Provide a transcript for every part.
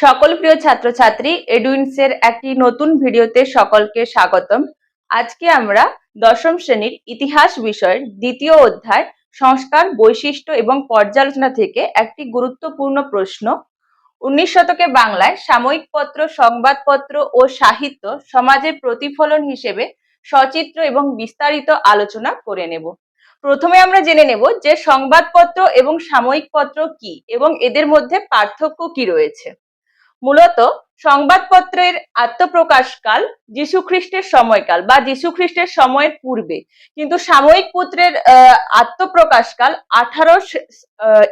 সকল প্রিয় ছাত্রছাত্রী এডুইন্সের একটি নতুন ভিডিওতে সকলকে স্বাগতম। আজকে আমরা দশম শ্রেণির ইতিহাস বিষয়ের দ্বিতীয় অধ্যায়, সংস্কার, বৈশিষ্ট্য এবং পর্যালোচনা থেকে একটি গুরুত্বপূর্ণ প্রশ্ন। উনিশ শতকে বাংলায় সাময়িক পত্র, সংবাদপত্র ও সাহিত্য সমাজের প্রতিফলন হিসেবে সচিত্র এবং বিস্তারিত আলোচনা করে নেব। প্রথমে আমরা জেনে নেব যে সংবাদপত্র এবং সাময়িক পত্র কি এবং এদের মধ্যে পার্থক্য কি রয়েছে। মূলত সংবাদপত্রের আত্মপ্রকাশকাল যীশু খ্রিস্টের সময়কাল বা যীশু খ্রিস্টের সময়ের পূর্বে। কিন্তু সাময়িক পুত্রের আত্মপ্রকাশকাল আঠারো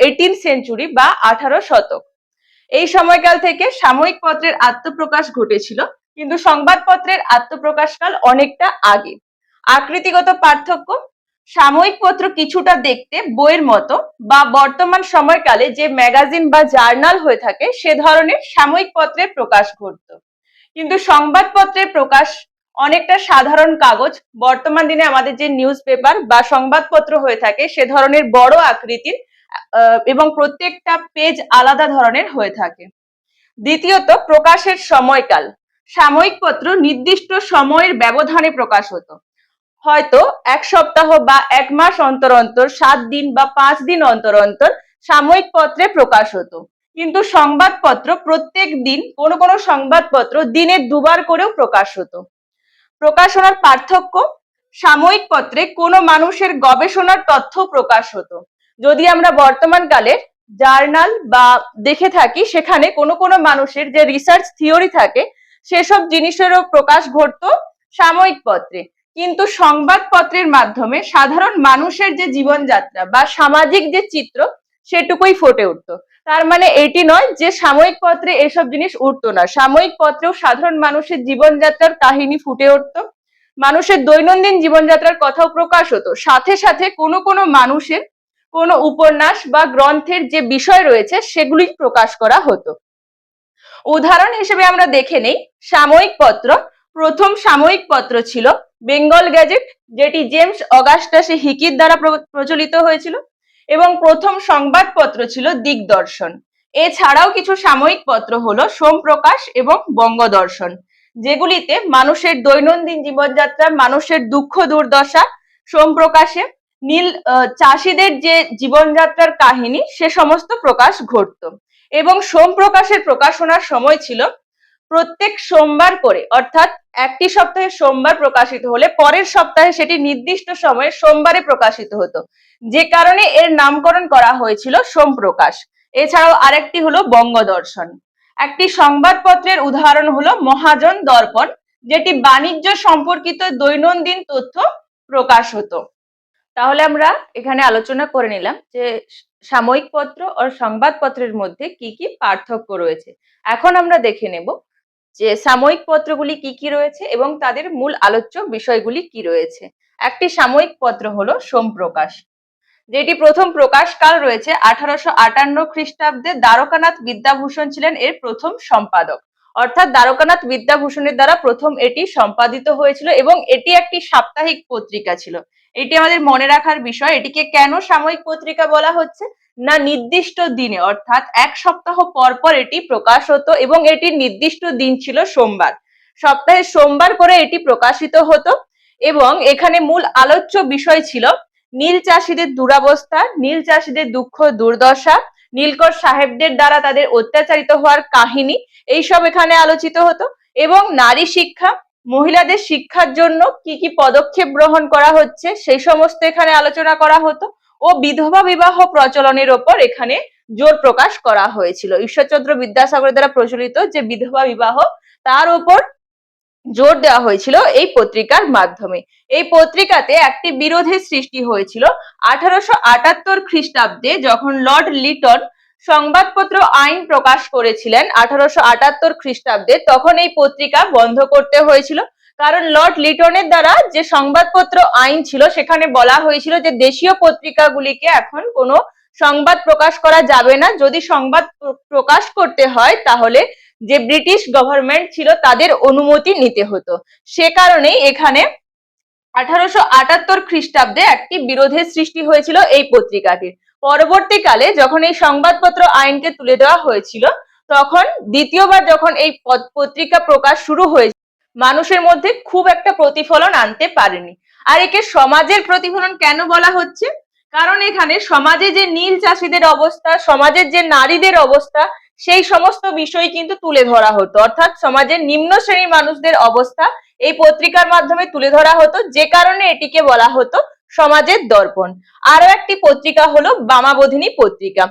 এইটিন সেঞ্চুরি বা আঠারো শতক। এই সময়কাল থেকে সাময়িক পত্রের আত্মপ্রকাশ ঘটেছিল, কিন্তু সংবাদপত্রের আত্মপ্রকাশকাল অনেকটা আগে। আকৃতিগত পার্থক্য, সাময়িক পত্র কিছুটা দেখতে বইয়ের মতো বা বর্তমান সময়কালে যে ম্যাগাজিন বা জার্নাল হয়ে থাকে, সে ধরনের সাময়িক পত্রের প্রকাশ ঘটত। কিন্তু সংবাদপত্রের প্রকাশ অনেকটা সাধারণ কাগজ। বর্তমান দিনে আমাদের যে নিউজ পেপার বা সংবাদপত্র হয়ে থাকে, সে ধরনের বড় আকৃতির এবং প্রত্যেকটা পেজ আলাদা ধরনের হয়ে থাকে। দ্বিতীয়ত, প্রকাশের সময়কাল। সাময়িক পত্র নির্দিষ্ট সময়ের ব্যবধানে প্রকাশ হতো। হয়তো এক সপ্তাহ বা এক মাস অন্তর অন্তর, সাত দিন বা পাঁচ দিন অন্তর অন্তর সাময়িক পত্রে প্রকাশ হতো। কিন্তু সংবাদপত্র প্রত্যেক দিন, কোনো কোনো সংবাদপত্র দিনে দুবার করেও প্রকাশ হতো। প্রকাশনার পার্থক্য, সাময়িক পত্রে কোনো মানুষের গবেষণার তথ্য প্রকাশ হতো। যদি আমরা বর্তমান কালের জার্নাল বা দেখে থাকি, সেখানে কোনো কোনো মানুষের যে রিসার্চ থিওরি থাকে, সেসব জিনিসেরও প্রকাশ ঘটতো সাময়িক পত্রে। কিন্তু সংবাদপত্রের মাধ্যমে সাধারণ মানুষের যে জীবনযাত্রা বা সামাজিক যে চিত্র, সেটুকুই ফুটে উঠতো। তার মানে এটি নয় যে সাময়িক পত্রে এসব জিনিস উঠতো না। সাময়িক পত্রেও সাধারণ মানুষের জীবনযাত্রার কাহিনী ফুটে উঠতো। মানুষের দৈনন্দিন জীবনযাত্রার কথাও প্রকাশ হতো। সাথে সাথে কোনো কোনো মানুষের কোনো উপন্যাস বা গ্রন্থের যে বিষয় রয়েছে, সেগুলি প্রকাশ করা হতো। উদাহরণ হিসেবে আমরা দেখে নেই, সাময়িক পত্র। প্রথম সাময়িক পত্র ছিল বেঙ্গল গ্যাজেট, যেটি জেমস অগাস্টাসে হিকির দ্বারা প্র- প্রচলিত হয়েছিল, এবং প্রথম সংবাদপত্র ছিল দিগদর্শন। এছাড়াও কিছু সাময়িক পত্র হলো সোমপ্রকাশ এবং বঙ্গদর্শন, যেগুলিতে মানুষের দৈনন্দিন জীবনযাত্রা, মানুষের দুঃখ দুর্দশা, সোমপ্রকাশে, নীল চাষিদের যে জীবনযাত্রার কাহিনী, সে সমস্ত প্রকাশ ঘটতো। এবং সোমপ্রকাশের প্রকাশনার সময় ছিল প্রত্যেক সোমবার করে, অর্থাৎ একটি সপ্তাহে সোমবার প্রকাশিত হলে পরের সপ্তাহে সেটি নির্দিষ্ট সময়ে সোমবারে প্রকাশিত হতো। যে কারণে এর নামকরণ করা হয়েছিল সোমপ্রকাশ। এছাড়াও আরেকটি হলো বঙ্গদর্শন। একটি সংবাদপত্রের উদাহরণ হলো মহাজন দর্পণ, যেটি বাণিজ্য সম্পর্কিত দৈনন্দিন তথ্য প্রকাশ হতো। তাহলে আমরা এখানে আলোচনা করে নিলাম যে সাময়িক পত্র ও সংবাদপত্রের মধ্যে কি কি পার্থক্য রয়েছে। এখন আমরা দেখে নেব যে সাময়িক পত্রগুলি কি কি রয়েছে এবং তাদের মূল আলোচ্য বিষয়গুলি কি রয়েছে। একটি সাময়িক পত্র হলো সোমপ্রকাশ, যেটি প্রথম প্রকাশকাল রয়েছে আঠারোশো আটান্ন খ্রিস্টাব্দে। দ্বারকানাথ বিদ্যাভূষণ ছিলেন এর প্রথম সম্পাদক। অর্থাৎ দ্বারকানাথ বিদ্যাভূষণের দ্বারা প্রথম এটি সম্পাদিত হয়েছিল এবং এটি একটি সাপ্তাহিক পত্রিকা ছিল। এটি আমাদের মনে রাখার বিষয়। এটিকে কেন সাময়িক পত্রিকা বলা হচ্ছে? না নির্দিষ্ট দিনে, অর্থাৎ এক সপ্তাহ পর পর এটি প্রকাশ হতো এবং এটির নির্দিষ্ট দিন ছিল সোমবার। সপ্তাহে সোমবার করে এটি প্রকাশিত হতো এবং এখানে মূল আলোচ্য বিষয় ছিল নীল চাষীদের দুরাবস্থা, নীল চাষীদের দুঃখ, দুর্দশা, নীলকর সাহেবদের দ্বারা তাদের অত্যাচারিত হওয়ার কাহিনী, এইসব এখানে আলোচিত হতো এবং নারী শিক্ষা মহিলাদের শিক্ষার জন্য কি কি পদক্ষেপ গ্রহণ করা হচ্ছে, সেই সমস্ত এখানে আলোচনা করা হতো ও বিধবা বিবাহ প্রচলনের ওপর এখানে জোর প্রকাশ করা হয়েছিল। ঈশ্বরচন্দ্র বিদ্যাসাগরের দ্বারা প্রচলিত যে বিধবা বিবাহ, তার উপর জোর দেওয়া হয়েছিল এই পত্রিকার মাধ্যমে। এই পত্রিকাতে একটি বিরোধের সৃষ্টি হয়েছিল। আঠারোশো আটাত্তর খ্রিস্টাব্দে যখন লর্ড লিটন সংবাদপত্র আইন প্রকাশ করেছিলেন আঠারোশো আটাত্তর খ্রিস্টাব্দে। তখন এই পত্রিকা বন্ধ করতে হয়েছিল। কারণ লর্ড লিটনের দ্বারা যে সংবাদপত্র আইন ছিল, সেখানে বলা হয়েছিল যে দেশীয় পত্রিকাগুলিকে এখন কোনো সংবাদ প্রকাশ করা যাবে না। যদি সংবাদ প্রকাশ করতে হয়, তাহলে যে ব্রিটিশ গভর্নমেন্ট ছিল, তাদের অনুমতি নিতে হতো। সে কারণেই এখানে আঠারোশো আটাত্তর খ্রিস্টাব্দে একটি বিরোধের সৃষ্টি হয়েছিল এই পত্রিকাটির। পরবর্তীকালে যখন এই সংবাদপত্র আইনকে তুলে দেওয়া হয়েছিল, তখন দ্বিতীয়বার যখন এই পত- পত্রিকা প্রকাশ শুরু হয়েছে, মানুষের মধ্যে খুব একটা প্রতিফলন আনতে পারেনি। আর একে সমাজের প্রতিফলন কেন বলা হচ্ছে? কারণ এখানে সমাজে যে নীল চাষীদের অবস্থা, সমাজের যে নারীদের অবস্থা, সেই সমস্ত বিষয় কিন্তু তুলে ধরা হতো। অর্থাৎ সমাজের নিম্ন শ্রেণির মানুষদের অবস্থা এই পত্রিকার মাধ্যমে তুলে ধরা হতো। যে কারণে এটিকে বলা হতো সমাজের দর্পণ। আরও একটি পত্রিকা হলো বামাবোধিনী পত্রিকা।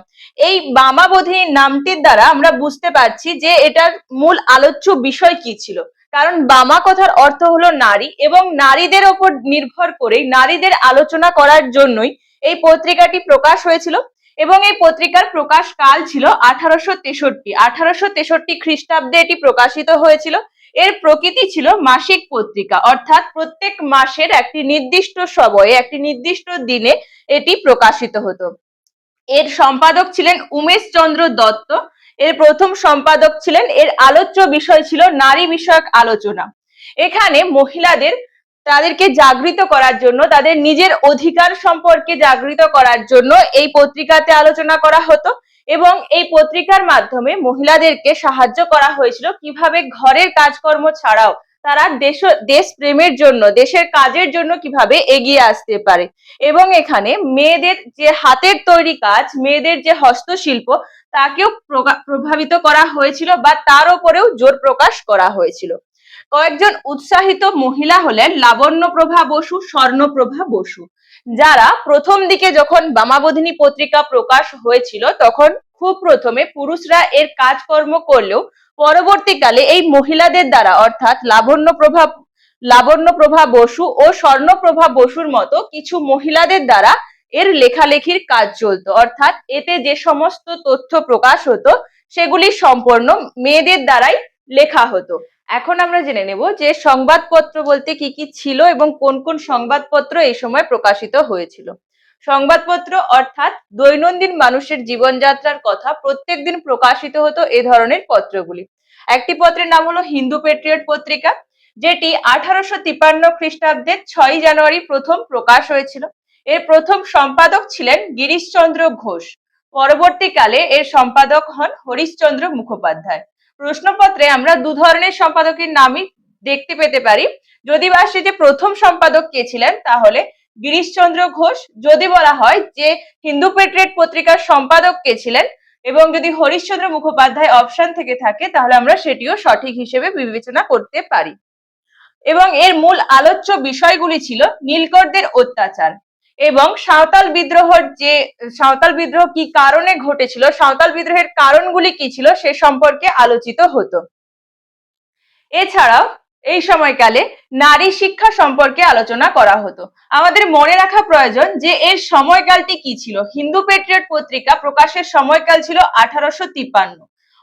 এই বামাবোধিনী নামটির দ্বারা আমরা বুঝতে পারছি যে এটার মূল আলোচ্য বিষয় কি ছিল। কারণ বামা কথার অর্থ হলো নারী এবং নারীদের ওপর নির্ভর করে নারীদের আলোচনা করার জন্যই এই পত্রিকাটি প্রকাশ হয়েছিল এবং এই পত্রিকার প্রকাশ কাল ছিল আঠারোশো তেষট্টি। আঠারোশো তেষট্টি খ্রিস্টাব্দে এটি প্রকাশিত হয়েছিল এর প্রকৃতি ছিল মাসিক পত্রিকা, অর্থাৎ প্রত্যেক মাসের একটি নির্দিষ্ট সময়ে, একটি নির্দিষ্ট দিনে এটি প্রকাশিত হতো। এর সম্পাদক ছিলেন উমেশ চন্দ্র দত্ত। এর প্রথম সম্পাদক ছিলেন, এর আলোচ্য বিষয় ছিল নারী বিষয়ক আলোচনা। এখানে মহিলাদের, তাদেরকে জাগৃত করার জন্য, তাদের নিজের অধিকার সম্পর্কে জাগৃত করার জন্য এই পত্রিকাতে আলোচনা করা হতো। এবং এই পত্রিকার মাধ্যমে মহিলাদেরকে সাহায্য করা হয়েছিল। কীভাবে ঘরের কাজকর্ম ছাড়াও তারা দেশ দেশ প্রেমের জন্য, দেশের কাজের জন্য কীভাবে এগিয়ে আসতে পারে। এবং এখানে মেয়েদের যে হাতের তৈরি কাজ, মেয়েদের যে হস্তশিল্প, তাকেও প্রভাবিত করা হয়েছিল বা তার উপরেও জোর প্রকাশ করা হয়েছিল। কয়েকজন উৎসাহিত মহিলা হলেন লাবণ্যপ্রভা বসু স্বর্ণপ্রভা বসু। যারা প্রথম দিকে যখন বামাবোধিনী পত্রিকা প্রকাশ হয়েছিল, তখন খুব প্রথমে পুরুষরা এর কাজকর্ম করলেও পরবর্তীকালে এই মহিলাদের দ্বারা, অর্থাৎ লাবণ্যপ্রভা লাবণ্যপ্রভা বসু ও স্বর্ণপ্রভা বসুর মতো কিছু মহিলাদের দ্বারা এর লেখালেখির কাজ চলতো। অর্থাৎ এতে যে সমস্ত তথ্য প্রকাশ হতো, সেগুলি সম্পূর্ণ মেয়েদের দ্বারাই লেখা হতো। এখন আমরা জেনে নেব যে সংবাদপত্র বলতে কি কি ছিল এবং কোন কোন সংবাদপত্র এই সময় প্রকাশিত হয়েছিল। সংবাদপত্র অর্থাৎ দৈনন্দিন মানুষের জীবনযাত্রার কথা প্রত্যেকদিন প্রকাশিত হতো এ ধরনের পত্রগুলি। একটি পত্রের নাম হলো হিন্দু পেট্রিয়ট পত্রিকা, যেটি আঠারোশো তিপ্পান্ন খ্রিস্টাব্দের ছয় জানুয়ারি প্রথম প্রকাশ হয়েছিল। এর প্রথম সম্পাদক ছিলেন গিরিশচন্দ্র ঘোষ। পরবর্তীকালে এর সম্পাদক হন হরিশচন্দ্র মুখোপাধ্যায়। প্রশ্নপত্রে আমরা দু ধরনের সম্পাদকের নামই দেখতে পেতে পারি। যদি বা সে যে প্রথম সম্পাদক কে ছিলেন, তাহলে গিরিশচন্দ্র ঘোষ। যদি বলা হয় যে হিন্দু পেট্রিয়ট পত্রিকার সম্পাদক কে ছিলেন এবং যদি হরিশচন্দ্র মুখোপাধ্যায় অপশন থেকে থাকে, তাহলে আমরা সেটিও সঠিক হিসেবে বিবেচনা করতে পারি। এবং এর মূল আলোচ্য বিষয়গুলি ছিল নীলকরদের অত্যাচার। এবং সাঁওতাল বিদ্রোহর যে, সাঁওতাল বিদ্রোহ কি কারণে ঘটেছিল, সাঁওতাল বিদ্রোহের কারণগুলি কি ছিল সে সম্পর্কে আলোচিত হতো। এছাড়াও এই সময়কালে নারী শিক্ষা সম্পর্কে আলোচনা করা হতো। আমাদের মনে রাখা প্রয়োজন যে, এর সময়কালটি কি ছিল? হিন্দু পেট্রিয়ট পত্রিকা প্রকাশের সময়কাল ছিল আঠারোশো তিপ্পান্ন।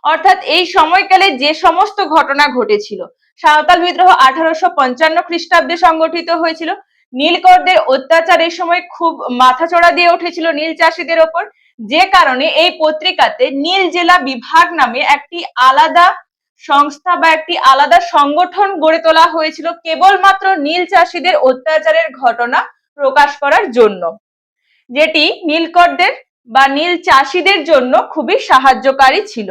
অর্থাৎ এই সময়কালে যে সমস্ত ঘটনা ঘটেছিল, সাঁওতাল বিদ্রোহ আঠারোশো পঞ্চান্ন খ্রিস্টাব্দে সংগঠিত হয়েছিল নীলকরদের অত্যাচার এই সময় খুব মাথাচড়া দিয়ে উঠেছিল নীল চাষীদের ওপর। যে কারণে এই পত্রিকাতে নীল জেলা বিভাগ নামে একটি আলাদা সংস্থা বা একটি আলাদা সংগঠন গড়ে তোলা হয়েছিল কেবলমাত্র নীল চাষীদের অত্যাচারের ঘটনা প্রকাশ করার জন্য। যেটি নীলকরদের বা নীল চাষীদের জন্য খুবই সাহায্যকারী ছিল।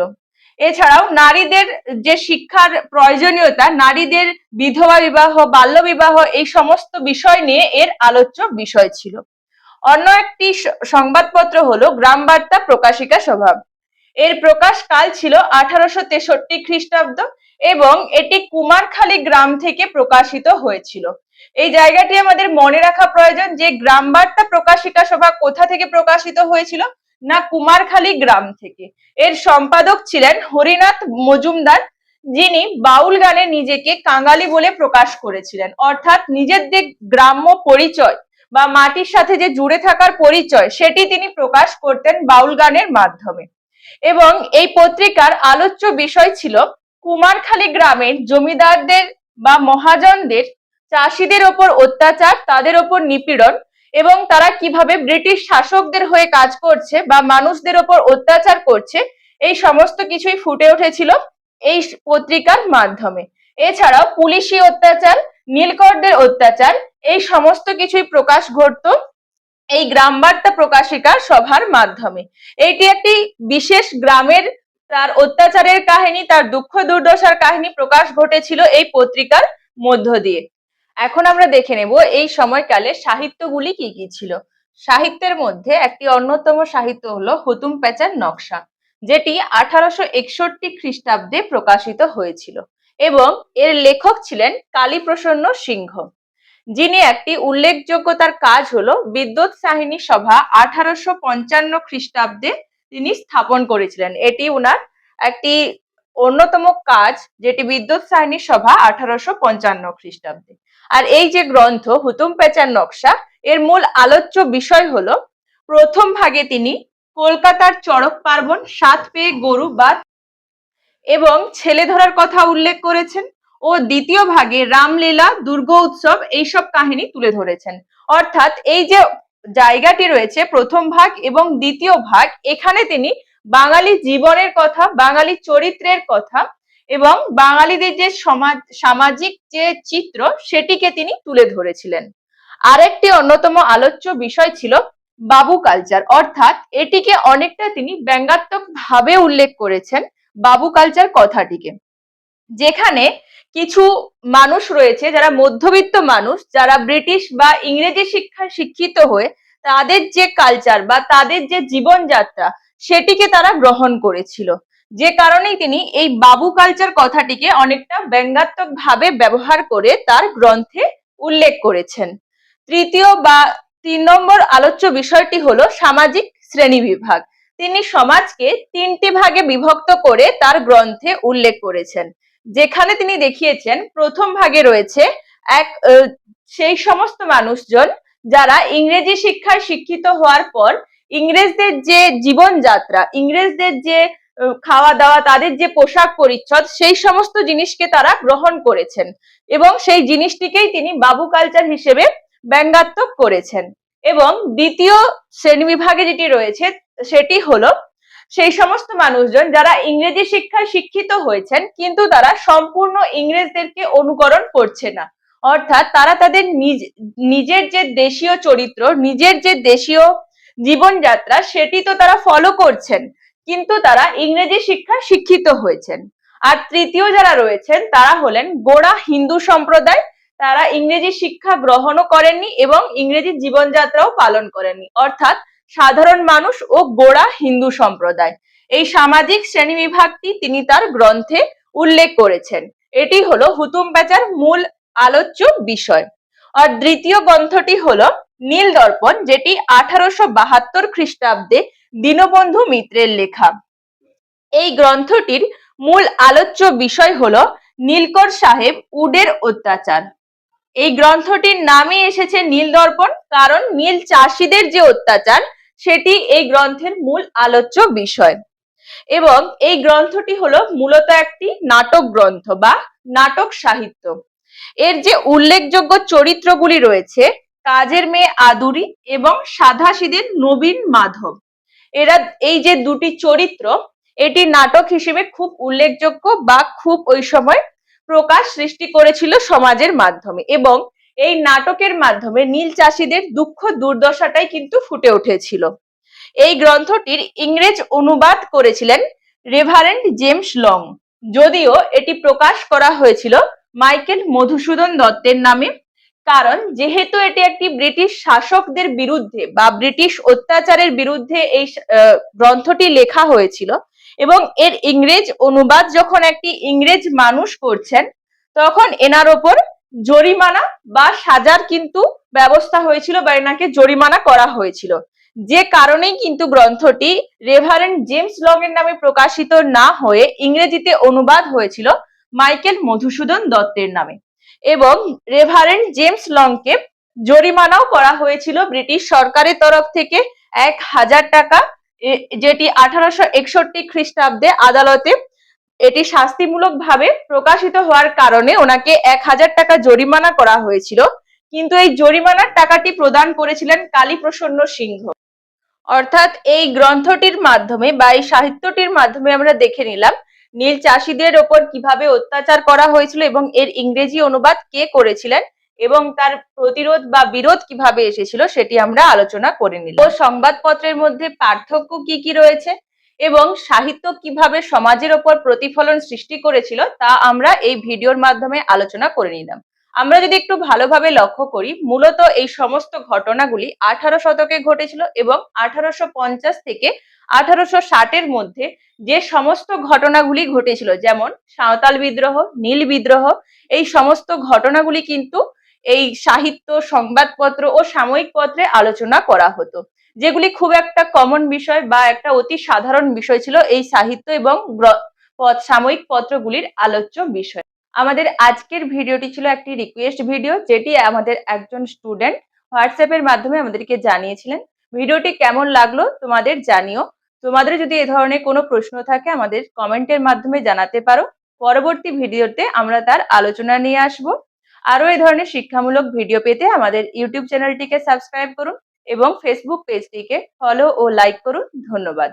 এছাড়াও নারীদের যে শিক্ষার প্রয়োজনীয়তা, নারীদের বিধবা বিবাহ, বাল্য বিবাহ, এই সমস্ত বিষয় নিয়ে এর আলোচ্য বিষয় ছিল। অন্য একটি সংবাদপত্র হলো গ্রাম বার্তা প্রকাশিকা স্বভাব এর প্রকাশ কাল ছিল আঠারোশো তেষট্টি খ্রিস্টাব্দ এবং এটি কুমারখালী গ্রাম থেকে প্রকাশিত হয়েছিল। এই জায়গাটি আমাদের মনে রাখা প্রয়োজন যে গ্রাম বার্তা প্রকাশিকা সভা কোথা থেকে প্রকাশিত হয়েছিল? না কুমারখালী গ্রাম থেকে। এর সম্পাদক ছিলেন হরিনাথ মজুমদার, যিনি বাউল গানে নিজেকে কাঙালি বলে প্রকাশ করেছিলেন। অর্থাৎ নিজের যে গ্রাম্য পরিচয় বা মাটির সাথে যে জুড়ে থাকার পরিচয়, সেটি তিনি প্রকাশ করতেন বাউল গানের মাধ্যমে। এবং এই পত্রিকার আলোচ্য বিষয় ছিল কুমারখালী গ্রামের জমিদারদের বা মহাজনদের, চাষিদের ওপর অত্যাচার, তাদের ওপর নিপীড়ন এবং তারা কীভাবে ব্রিটিশ শাসকদের হয়ে কাজ করছে বা মানুষদের ওপর অত্যাচার করছে, এই সমস্ত কিছুই ফুটে উঠেছিল এই পত্রিকার মাধ্যমে। এছাড়াও পুলিশি অত্যাচার, নীলকরদের অত্যাচার, এই সমস্ত কিছুই প্রকাশ ঘটতো এই গ্রাম বার্তা প্রকাশিকা সভার মাধ্যমে। এটি একটি বিশেষ গ্রামের তার অত্যাচারের কাহিনী, তার দুঃখ দুর্দশার কাহিনী প্রকাশ ঘটেছিল এই পত্রিকার মধ্য দিয়ে। এখন আমরা দেখে নেব এই সময়কালে সাহিত্যগুলি কি কি ছিল। সাহিত্যের মধ্যে একটি অন্যতম সাহিত্য হলো হুতুম প্যাচার নকশা, যেটি আঠারোশো একষট্টি খ্রিস্টাব্দে প্রকাশিত হয়েছিল এবং এর লেখক ছিলেন কালীপ্রসন্ন সিংহ, যিনি একটি উল্লেখযোগ্য তার কাজ হলো বিদ্যুৎ সাহিনী সভা আঠারোশো পঞ্চান্ন খ্রিস্টাব্দে তিনি স্থাপন করেছিলেন। এটি উনার একটি অন্যতম কাজ, যেটি বিদ্যুৎ সাহিনী সভা আঠারোশো পঞ্চান্ন খ্রিস্টাব্দে। আর এই যে গ্রন্থ, হুতুম পেচার নকশা, এর মূল আলোচ্য বিষয় হলো, প্রথম ভাগে তিনি কলকাতার চড়ক পার্বণ সাত পেয়ে গরু বা এবং ছেলে ধরার কথা উল্লেখ করেছেন ও দ্বিতীয় ভাগে রামলীলা, দুর্গ উৎসব এইসব কাহিনী তুলে ধরেছেন। অর্থাৎ এই যে জায়গাটি রয়েছে, প্রথম ভাগ এবং দ্বিতীয় ভাগ, এখানে তিনি বাঙালি জীবনের কথা, বাঙালি চরিত্রের কথা এবং বাঙালিদের যে সমাজ, সামাজিক যে চিত্র, সেটিকে তিনি তুলে ধরেছিলেন। আরেকটি অন্যতম আলোচ্য বিষয় ছিল বাবু কালচার অর্থাৎ এটিকে অনেকটা তিনি ব্যঙ্গাত্মক ভাবে উল্লেখ করেছেন বাবু কালচার কথাটিকে। যেখানে কিছু মানুষ রয়েছে, যারা মধ্যবিত্ত মানুষ, যারা ব্রিটিশ বা ইংরেজি শিক্ষায় শিক্ষিত হয়ে তাদের যে কালচার বা তাদের যে জীবনযাত্রা, সেটিকে তারা গ্রহণ করেছিল। যে কারণেই তিনি এই বাবু কালচার কথাটিকে অনেকটা ব্যঙ্গাত্মক ভাবে ব্যবহার করে তার গ্রন্থে উল্লেখ করেছেন। তৃতীয় বা তিন নম্বর আলোচ্য বিষয়টি হলো সামাজিক শ্রেণি বিভাগ। তিনি সমাজকে তিনটি ভাগে বিভক্ত করে তার গ্রন্থে উল্লেখ করেছেন। যেখানে তিনি দেখিয়েছেন, প্রথম ভাগে রয়েছে এক সেই সমস্ত মানুষজন যারা ইংরেজি শিক্ষায় শিক্ষিত হওয়ার পর ইংরেজদের যে জীবনযাত্রা, ইংরেজদের যে খাওয়া দাওয়া তাদের যে পোশাক পরিচ্ছদ, সেই সমস্ত জিনিসকে তারা গ্রহণ করেছেন এবং সেই জিনিসটিকেই তিনি বাবু কালচার হিসেবে ব্যঙ্গাত্মক করেছেন। এবং দ্বিতীয় শ্রেণি বিভাগে যেটি রয়েছে, সেটি হলো সেই সমস্ত মানুষজন যারা ইংরেজি শিক্ষায় শিক্ষিত হয়েছেন, কিন্তু তারা সম্পূর্ণ ইংরেজদেরকে অনুকরণ করছে না। অর্থাৎ তারা তাদের নিজ, নিজের যে দেশীয় চরিত্র, নিজের যে দেশীয় জীবনযাত্রা, সেটি তো তারা ফলো করছেন। কিন্তু তারা ইংরেজি শিক্ষায় শিক্ষিত হয়েছেন। আর তৃতীয় যারা রয়েছেন, তারা হলেন গোড়া হিন্দু সম্প্রদায়। তারা ইংরেজি শিক্ষা গ্রহণও করেননি এবং ইংরেজি জীবনযাত্রাও পালন করেননি। অর্থাৎ সাধারণ মানুষ ও গোড়া হিন্দু সম্প্রদায়। এই সামাজিক শ্রেণি বিভাগটি তিনি তার গ্রন্থে উল্লেখ করেছেন। এটি হলো হুতুম প্যাচার মূল আলোচ্য বিষয়। আর দ্বিতীয় গ্রন্থটি হলো নীল দর্পণ যেটি আঠারোশো বাহাত্তর খ্রিস্টাব্দে দীনবন্ধু মিত্রের লেখা। এই গ্রন্থটির মূল আলোচ্য বিষয় হলো নীলকর সাহেব উডের অত্যাচার। এই গ্রন্থটির নামই এসেছে নীল দর্পণ, কারণ নীল চাষিদের যে অত্যাচার, সেটি এই গ্রন্থের মূল আলোচ্য বিষয়। এবং এই গ্রন্থটি হলো মূলত একটি নাটক গ্রন্থ বা নাটক সাহিত্য। এর যে উল্লেখযোগ্য চরিত্রগুলি রয়েছে, কাজের মেয়ে আদুরি এবং সাধাসিদের নবীন মাধব। এরা এই যে দুটি চরিত্র, এটি নাটক হিসেবে খুব উল্লেখযোগ্য বা খুব ওই সময় প্রকাশ সৃষ্টি করেছিল সমাজের মাধ্যমে এবং এই নাটকের মাধ্যমে নীল চাষিদের দুঃখ দুর্দশাটাই কিন্তু ফুটে উঠেছিল। এই গ্রন্থটির ইংরেজ অনুবাদ করেছিলেন রেভারেন্ড জেমস লং, যদিও এটি প্রকাশ করা হয়েছিল মাইকেল মধুসূদন দত্তের নামে। কারণ যেহেতু এটি একটি ব্রিটিশ শাসকদের বিরুদ্ধে বা ব্রিটিশ অত্যাচারের বিরুদ্ধে এই গ্রন্থটি লেখা হয়েছিল এবং এর ইংরেজ অনুবাদ যখন একটি ইংরেজ মানুষ করছেন, তখন এনার ওপর জরিমানা বা সাজার কিন্তু ব্যবস্থা হয়েছিল বা এনাকে জরিমানা করা হয়েছিল। যে কারণেই কিন্তু গ্রন্থটি রেভারেন্ড জেমস লং এর নামে প্রকাশিত না হয়ে ইংরেজিতে অনুবাদ হয়েছিল মাইকেল মধুসূদন দত্তের নামে। এবং রেভারেন্ড জেমস লংকে জরিমানাও করা হয়েছিল ব্রিটিশ সরকারের তরফ থেকে এক হাজার টাকা যেটি আঠারোশো একষট্টি খ্রিস্টাব্দে আদালতে এটি শাস্তিমূলক ভাবে প্রকাশিত হওয়ার কারণে ওনাকে এক হাজার টাকা জরিমানা করা হয়েছিল। কিন্তু এই জরিমানার টাকাটি প্রদান করেছিলেন কালীপ্রসন্ন সিংহ। অর্থাৎ এই গ্রন্থটির মাধ্যমে বা এই সাহিত্যটির মাধ্যমে আমরা দেখে নিলাম নীল চাষিদের ওপর কীভাবে অত্যাচার করা হয়েছিল এবং এর ইংরেজি অনুবাদ কে করেছিলেন এবং তার প্রতিরোধ বা বিরোধ কীভাবে এসেছিল সেটি আমরা আলোচনা করে নিল ও সংবাদপত্রের মধ্যে পার্থক্য কি কি রয়েছে এবং সাহিত্য কীভাবে সমাজের ওপর প্রতিফলন সৃষ্টি করেছিল তা আমরা এই ভিডিওর মাধ্যমে আলোচনা করে নিলাম। আমরা যদি একটু ভালোভাবে লক্ষ্য করি, মূলত এই সমস্ত ঘটনাগুলি আঠারো শতকে ঘটেছিল এবং আঠারোশো পঞ্চাশ থেকে আঠারোশো ষাটের মধ্যে যে সমস্ত ঘটনাগুলি ঘটেছিল, যেমন সাঁওতাল বিদ্রোহ, নীল বিদ্রোহ, এই সমস্ত ঘটনাগুলি কিন্তু এই সাহিত্য, সংবাদপত্র ও সাময়িক পত্রে আলোচনা করা হতো। যেগুলি খুব একটা কমন বিষয় বা একটা অতি সাধারণ বিষয় ছিল এই সাহিত্য এবং সাময়িক পত্রগুলির আলোচ্য বিষয়। আমাদের আজকের ভিডিওটি ছিল একটি রিকোয়েস্ট ভিডিও যেটি আমাদের একজন স্টুডেন্ট হোয়াটসঅ্যাপের মাধ্যমে আমাদেরকে জানিয়েছিলেন। ভিডিওটি কেমন লাগল তোমাদের জানিও। তোমাদের যদি এ ধরনের কোনো প্রশ্ন থাকে আমাদের কমেন্টের মাধ্যমে জানাতে পারো। পরবর্তী ভিডিওতে আমরা তার আলোচনা নিয়ে আসব। আরও এই ধরনের শিক্ষামূলক ভিডিও পেতে আমাদের ইউটিউব চ্যানেলটিকে সাবস্ক্রাইব করুন এবং ফেসবুক পেজটিকে ফলো ও লাইক করুন। ধন্যবাদ।